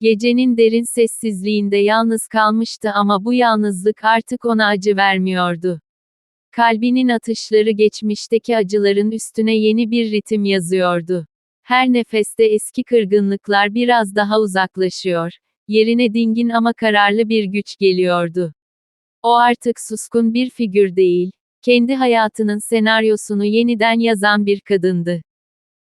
Gecenin derin sessizliğinde yalnız kalmıştı ama bu yalnızlık artık ona acı vermiyordu. Kalbinin atışları geçmişteki acıların üstüne yeni bir ritim yazıyordu. Her nefeste eski kırgınlıklar biraz daha uzaklaşıyor. Yerine dingin ama kararlı bir güç geliyordu. O artık suskun bir figür değil, kendi hayatının senaryosunu yeniden yazan bir kadındı.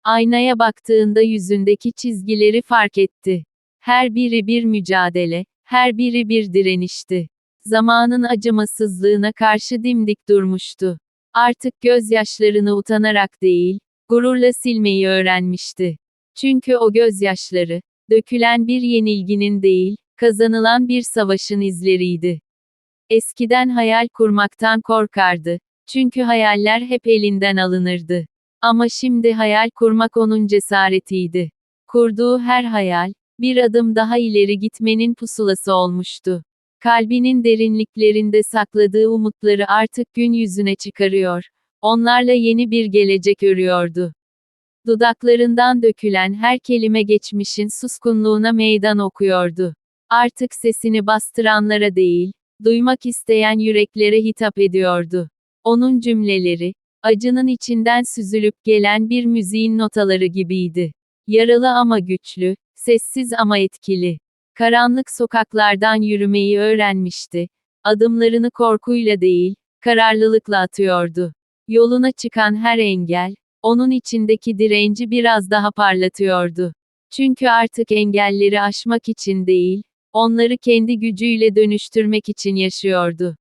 Aynaya baktığında yüzündeki çizgileri fark etti. Her biri bir mücadele, her biri bir direnişti. Zamanın acımasızlığına karşı dimdik durmuştu. Artık gözyaşlarını utanarak değil, gururla silmeyi öğrenmişti. Çünkü o gözyaşları, dökülen bir yenilginin değil, kazanılan bir savaşın izleriydi. Eskiden hayal kurmaktan korkardı. Çünkü hayaller hep elinden alınırdı. Ama şimdi hayal kurmak onun cesaretiydi. Kurduğu her hayal, bir adım daha ileri gitmenin pusulası olmuştu. Kalbinin derinliklerinde sakladığı umutları artık gün yüzüne çıkarıyor. Onlarla yeni bir gelecek örüyordu. Dudaklarından dökülen her kelime geçmişin suskunluğuna meydan okuyordu. Artık sesini bastıranlara değil, duymak isteyen yüreklere hitap ediyordu. Onun cümleleri, acının içinden süzülüp gelen bir müziğin notaları gibiydi. Yaralı ama güçlü, sessiz ama etkili. Karanlık sokaklardan yürümeyi öğrenmişti. Adımlarını korkuyla değil, kararlılıkla atıyordu. Yoluna çıkan her engel, onun içindeki direnci biraz daha parlatıyordu. Çünkü artık engelleri aşmak için değil, onları kendi gücüyle dönüştürmek için yaşıyordu.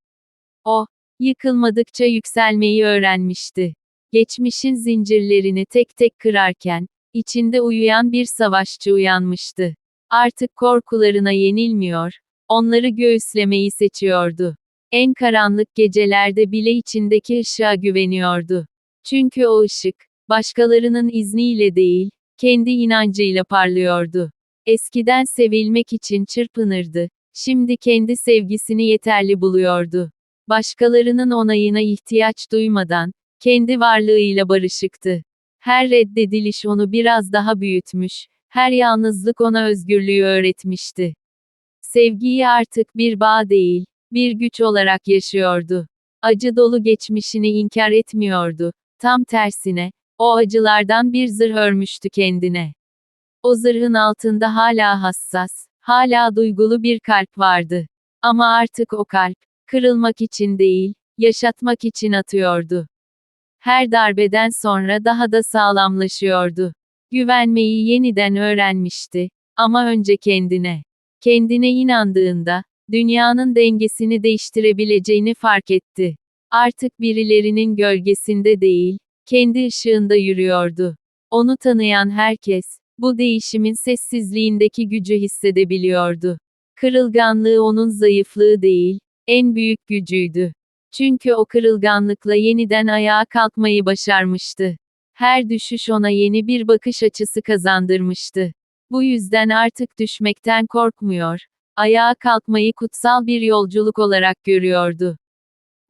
O, yıkılmadıkça yükselmeyi öğrenmişti. Geçmişin zincirlerini tek tek kırarken, içinde uyuyan bir savaşçı uyanmıştı. Artık korkularına yenilmiyor, onları göğüslemeyi seçiyordu. En karanlık gecelerde bile içindeki ışığa güveniyordu. Çünkü o ışık, başkalarının izniyle değil, kendi inancıyla parlıyordu. Eskiden sevilmek için çırpınırdı, şimdi kendi sevgisini yeterli buluyordu. Başkalarının onayına ihtiyaç duymadan, kendi varlığıyla barışıktı. Her reddediliş onu biraz daha büyütmüş, her yalnızlık ona özgürlüğü öğretmişti. Sevgiyi artık bir bağ değil, bir güç olarak yaşıyordu. Acı dolu geçmişini inkar etmiyordu. Tam tersine, o acılardan bir zırh örmüştü kendine. O zırhın altında hala hassas, hala duygulu bir kalp vardı. Ama artık o kalp, kırılmak için değil, yaşatmak için atıyordu. Her darbeden sonra daha da sağlamlaşıyordu. Güvenmeyi yeniden öğrenmişti. Ama önce kendine. Kendine inandığında, dünyanın dengesini değiştirebileceğini fark etti. Artık birilerinin gölgesinde değil, kendi ışığında yürüyordu. Onu tanıyan herkes, bu değişimin sessizliğindeki gücü hissedebiliyordu. Kırılganlığı onun zayıflığı değil, en büyük gücüydü. Çünkü o kırılganlıkla yeniden ayağa kalkmayı başarmıştı. Her düşüş ona yeni bir bakış açısı kazandırmıştı. Bu yüzden artık düşmekten korkmuyor. Ayağa kalkmayı kutsal bir yolculuk olarak görüyordu.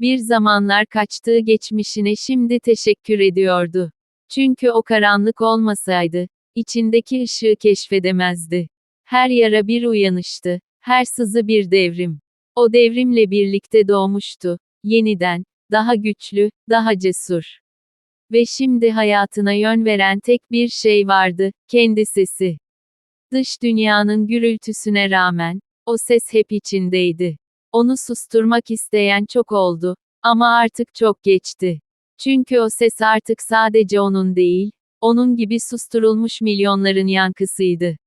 Bir zamanlar kaçtığı geçmişine şimdi teşekkür ediyordu. Çünkü o karanlık olmasaydı, içindeki ışığı keşfedemezdi. Her yara bir uyanıştı, her sızı bir devrim. O devrimle birlikte doğmuştu, yeniden, daha güçlü, daha cesur. Ve şimdi hayatına yön veren tek bir şey vardı, kendi sesi. Dış dünyanın gürültüsüne rağmen, o ses hep içindeydi. Onu susturmak isteyen çok oldu, ama artık çok geçti. Çünkü o ses artık sadece onun değil, onun gibi susturulmuş milyonların yankısıydı.